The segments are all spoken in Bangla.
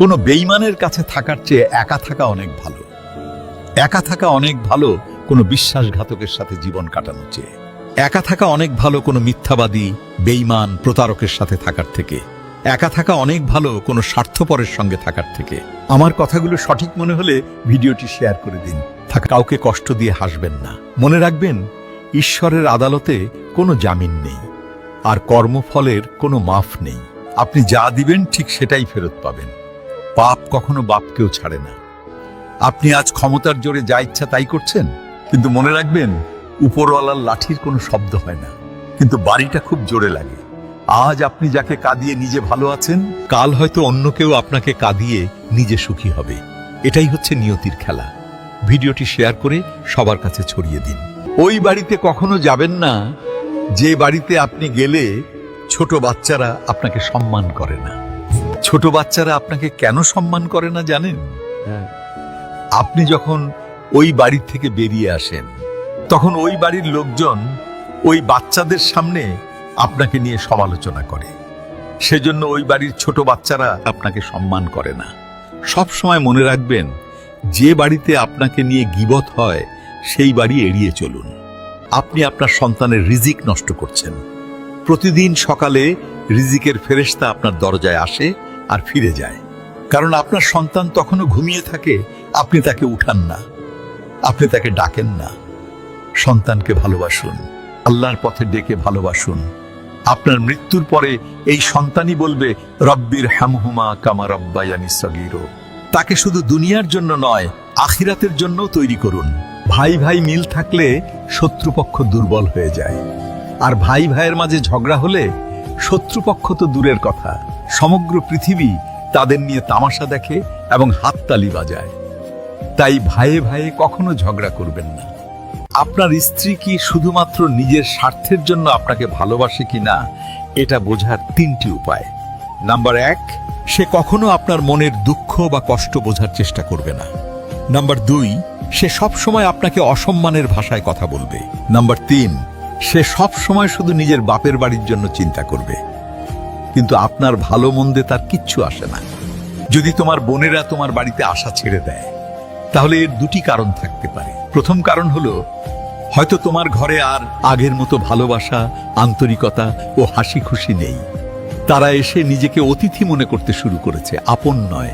কোনো বেইমানের কাছে থাকার চেয়ে একা থাকা অনেক ভালো। একা থাকা অনেক ভালো কোনো বিশ্বাসঘাতকের সাথে জীবন কাটানোর চেয়ে। একা থাকা অনেক ভালো কোনো মিথ্যাবাদী বেইমান প্রতারকের সাথে থাকার থেকে। একা থাকা অনেক ভালো কোনো স্বার্থপরের সঙ্গে থাকার থেকে। আমার কথাগুলো সঠিক মনে হলে ভিডিওটি শেয়ার করে দিন। থাকা কাউকে কষ্ট দিয়ে হাসবেন না। মনে রাখবেন, ঈশ্বরের আদালতে কোনো জামিন নেই। আর কর্মফলের কোনো মাফ নেই। আপনি যা দিবেন ঠিক সেটাই ফেরত পাবেন। পাপ কখনো বাপকেও ছাড়ে না। আপনি আজ ক্ষমতার জোরে যা ইচ্ছা তাই করছেন, কিন্তু মনে রাখবেন, উপরওয়ালার লাঠির কোনো শব্দ হয় না। কিন্তু বাড়িটা খুব জোরে লাগে। আজ আপনি যাকে কাঁদিয়ে নিজে ভালো আছেন, কাল হয়তো অন্য কেউ আপনাকে কাঁদিয়ে নিজে সুখী হবে। এটাই হচ্ছে নিয়তির খেলা। ভিডিওটি শেয়ার করে সবার কাছে ছড়িয়ে দিন। ওই বাড়িতে কখনো যাবেন না, যে বাড়িতে আপনি গেলে ছোট বাচ্চারা আপনাকে সম্মান করে না। ছোট বাচ্চারা আপনাকে কেন সম্মান করে না জানেন? আপনি যখন ওই বাড়ি থেকে বেরিয়ে আসেন তখন ওই বাড়ির লোকজন ওই বাচ্চাদের সামনে আপনাকে নিয়ে সমালোচনা করে। সেজন্য ওই বাড়ির ছোট বাচ্চারা আপনাকে সম্মান করে না। সব সময় মনে রাখবেন যে বাড়িতে আপনাকে নিয়ে গিবত হয় সেই বাড়ি এড়িয়ে চলুন। আপনি আপনার সন্তানের রিজিক নষ্ট করছেন। প্রতিদিন সকালে রিজিকের ফেরেশতা আপনার দরজায় আসে আর ফিরে যায়। কারণ আপনার সন্তান তখনও ঘুমিয়ে থাকে, আপনি তাকে উঠান না। আপনি তাকে ডাকেন না। সন্তানকে ভালোবাসুন, আল্লাহর পথে ডেকে ভালোবাসুন। আপনার মৃত্যুর পরে এই সন্তানই বলবে, রব্বির হামহুমা কামা রব্বায়ানি সগিরো। তাকে শুধু দুনিয়ার জন্য নয়, আখিরাতের জন্য তৈরি করুন। ভাই ভাই মিল থাকলে শত্রুপক্ষ দুর্বল হয়ে যায়। আর ভাই ভাইয়ের মাঝে ঝগড়া হলে শত্রুপক্ষ তো দূরের কথা। সমগ্র পৃথিবী তাদের নিয়ে তামাশা দেখে এবং হাততালি বাজায়। তাই ভাইয়ে ভাইয়ে কখনো ঝগড়া করবেন না। আপনার স্ত্রী কি শুধুমাত্র নিজের স্বার্থের জন্য আপনাকে ভালোবাসে কি না, এটা বোঝার তিনটি উপায়। নাম্বার এক, সে কখনো আপনার মনের দুঃখ বা কষ্ট বোঝার চেষ্টা করবে না। নাম্বার দুই, সে সব সময় আপনাকে অসম্মানের ভাষায় কথা বলবে। নাম্বার তিন সে সব সময় শুধু নিজের বাপের বাড়ির জন্য চিন্তা করবে। কিন্তু আপনার ভালো মন্দে তার কিচ্ছু আসে না। যদি তোমার বোনেরা তোমার বাড়িতে আসা ছেড়ে দেয়, তাহলে এর দুটি কারণ থাকতে পারে। প্রথম কারণ হলো, হয়তো তোমার ঘরে আর আগের মতো ভালোবাসা, আন্তরিকতা ও হাসি খুশি নেই। তারা এসে নিজেকে অতিথি মনে করতে শুরু করেছে, আপন নয়।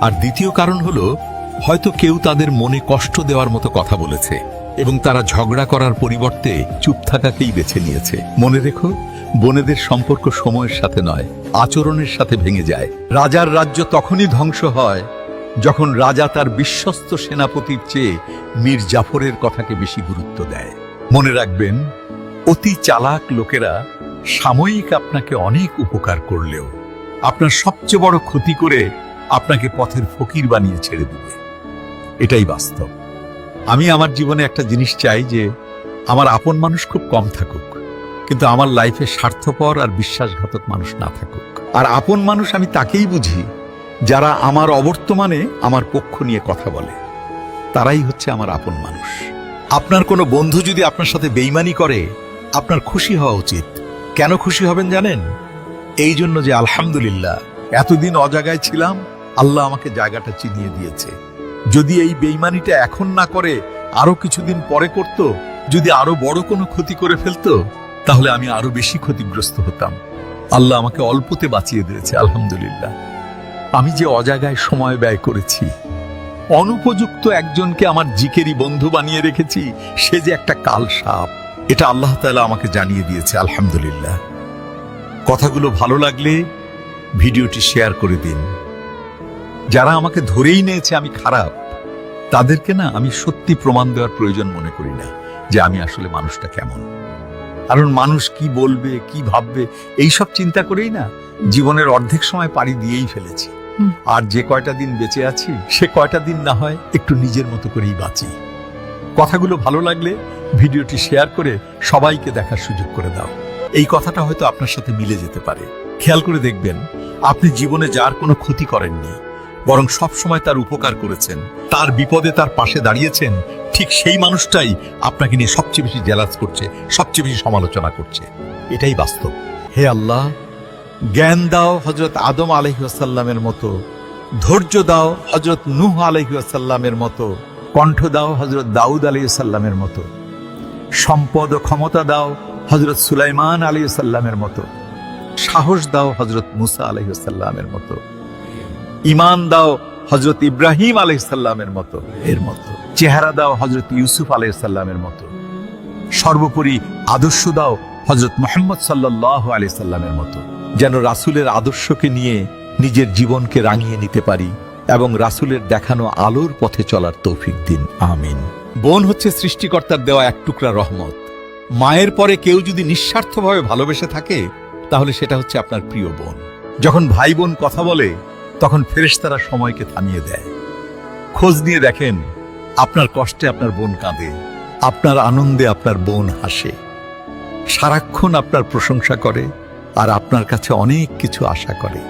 আর দ্বিতীয় কারণ হলো, হয়তো কেউ তাদের মনে কষ্ট দেওয়ার মতো কথা বলেছে। এবং তারা ঝগড়া করার পরিবর্তে চুপ থাকাকেই বেছে নিয়েছে। মনে রেখো, বোনেদের সম্পর্ক সময়ের সাথে নয়, আচরণের সাথে ভেঙে যায়। রাজার রাজ্য তখনই ধ্বংস হয় যখন রাজা তার বিশ্বস্ত সেনাপতির চেয়ে মীর জাফরের কথাকে বেশি গুরুত্ব দেয়। মনে রাখবেন, অতি চালাক লোকেরা সাময়িক আপনাকে অনেক উপকার করলেও আপনার সবচেয়ে বড় ক্ষতি করে আপনাকে পথের ফকির বানিয়ে ছেড়ে দিবে। এটাই বাস্তব। আমি আমার জীবনে একটা জিনিস চাই যে আমার আপন মানুষ খুব কম থাকুক, কিন্তু আমার লাইফে স্বার্থপর আর বিশ্বাসঘাতক মানুষ না থাকুক। আর আপন মানুষ আমি তাকেই বুঝি যারা আমার অবর্তমানে আমার পক্ষ নিয়ে কথা বলে। তারাই হচ্ছে আমার আপন মানুষ। আপনার কোনো বন্ধু যদি আপনার সাথে বেইমানি করে, আপনার খুশি হওয়া উচিত। কেন খুশি হবেন জানেন? এই জন্য যে আলহামদুলিল্লাহ, এতদিন অজাগায় ছিলাম, আল্লাহ আমাকে জায়গাটা চিনিয়ে দিয়েছে। যদি এই বেইমানিটা এখন না করে, আরও কিছুদিন পরে করত, যদি আরও বড় কোনো ক্ষতি করে ফেলতো, তাহলে আমি আরও বেশি ক্ষতিগ্রস্ত হতাম। আল্লাহ আমাকে অল্পতে বাঁচিয়ে দিয়েছে, আলহামদুলিল্লাহ। আমি যে অজাগায় সময় ব্যয় করেছি, অনুপযুক্ত একজনকে আমার জিকেরই বন্ধু বানিয়ে রেখেছি, সে যে একটা কাল সাপ, এটা আল্লাহ তালা আমাকে জানিয়ে দিয়েছে, আলহামদুলিল্লাহ। কথাগুলো ভালো লাগলে ভিডিওটি শেয়ার করে দিন। যারা আমাকে ধরেই নিয়েছে আমি খারাপ তাদেরকে না আমি সত্যি প্রমাণ দেওয়ার প্রয়োজন মনে করি না যে আমি আসলে মানুষটা কেমন। কারণ মানুষ কি বলবে কি ভাববে এই সব চিন্তা করেই না জীবনের অর্ধেক সময় পাড়ি দিয়েই ফেলেছি। আর যে কয়টা দিন বেঁচে আছি সে কয়টা দিন না হয় একটু নিজের মতো করেই বাঁচি। কথাগুলো ভালো লাগলে ভিডিওটি শেয়ার করে সবাইকে দেখার সুযোগ করে দাও। এই কথাটা হয়তো আপনার সাথে মিলে যেতে পারে। খেয়াল করে দেখবেন আপনি জীবনে যার কোনো ক্ষতি করেননি বরং সব সময় তার উপকার করেছেন। তার বিপদে তার পাশে দাঁড়িয়েছেন। ঠিক সেই মানুষটাই আপনাকে নিয়ে সবচেয়ে বেশি জেলাস করছে, সবচেয়ে বেশি সমালোচনা করছে। এটাই বাস্তব। হে আল্লাহ, জ্ঞান দাও হজরত আদম আলহিহাসাল্লামের মতো, ধৈর্য দাও হজরত নুহ আলহিসাল্লামের মতো, কণ্ঠ দাও হজরত দাউদ আলহিসাল্লামের মতো, সম্পদ ও ক্ষমতা দাও হজরত সুলাইমান আলহিসাল্লামের মতো, সাহস দাও হজরত মুসা আলহিসাল্লামের মতো। ইমান দাও হজরত ইব্রাহিম আলহিসাল্লামের মতো, এর মতো। চেহারা দাও হজরত ইউসুফ আলহিসাল্লামের মতো। সর্বোপরি আদর্শ দাও হজরত মোহাম্মদ সাল্লাহ আলি সাল্লামের মতো, যেন রাসূলের আদর্শকে নিয়ে নিজের জীবনকে রাঙিয়ে নিতে পারি এবং রাসূলের দেখানো আলোর পথে চলার তৌফিক দিন। আমিন। বোন হচ্ছে সৃষ্টিকর্তার দেওয়া এক টুকরা রহমত। মায়ের পরে কেউ যদি নিঃস্বার্থভাবে ভালোবেসে থাকে, তাহলে সেটা হচ্ছে আপনার প্রিয় বোন। যখন ভাই বোন কথা বলে তখন ফেরেশতারা সময়কে থামিয়ে দেয়। খোঁজ নিয়ে দেখেন, আপনার কষ্টে আপনার বোন কাঁদে, আপনার আনন্দে আপনার বোন হাসে। সারাক্ষণ আপনার প্রশংসা করে আর আপনার কাছে অনেক কিছু আশা করে।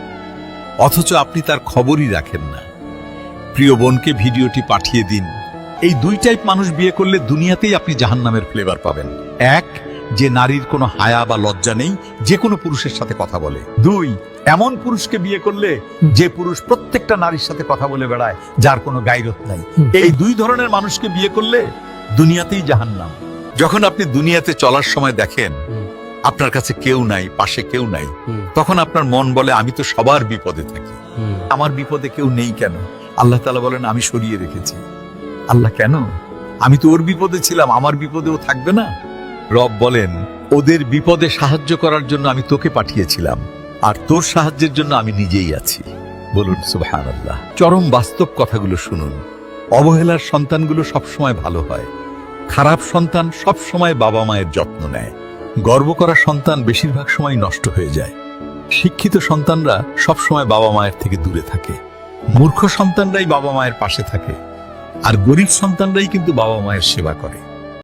অথচ আপনি তার খবরই রাখেন না। প্রিয় বোনকে ভিডিওটি পাঠিয়ে দিন। এই দুই টাইপ মানুষ বিয়ে করলে দুনিয়াতেই আপনি জাহান্নামের ফ্লেভার পাবেন। এক যে নারীর কোনো হায়া বা লজ্জা নেই, যে কোনো পুরুষের সাথে কথা বলে। দুই, এমন পুরুষকে বিয়ে করলে যে পুরুষ প্রত্যেকটা নারীর সাথে কথা বলে বেড়ায়, যার কোনো গাইরত নাই। এই দুই ধরনের মানুষকে বিয়ে করলে দুনিয়াতেই জাহান্নাম। যখন আপনি দুনিয়াতে চলার সময় দেখেন, আপনার কাছে কেউ নাই, পাশে কেউ নাই, তখন আপনার মন বলে, আমি তো সবার বিপদে থাকি। আমার বিপদে কেউ নেই কেন? আল্লাহ তালা বলেন, আমি সরিয়ে রেখেছি। আল্লাহ, কেন? আমি তো ওর বিপদে ছিলাম, আমার বিপদেও থাকবে না? রব বলেন, ওদের বিপদে সাহায্য করার জন্য আমি তোকে পাঠিয়েছিলাম, আর তোর সাহায্যের জন্য আমি নিজেই আছি। বলুন সুবহান আল্লাহ চরম বাস্তব কথাগুলো শুনুন। অবহেলার সন্তানগুলো সবসময় ভালো হয়। খারাপ সন্তান সবসময় বাবা মায়ের যত্ন নেয়। গর্ব করা সন্তান বেশিরভাগ সময় নষ্ট হয়ে যায়। শিক্ষিত সন্তানরা সবসময় বাবা মায়ের থেকে দূরে থাকে। মূর্খ সন্তানরাই বাবা মায়ের পাশে থাকে। আর গরিব সন্তানরাই কিন্তু বাবা মায়ের সেবা করে।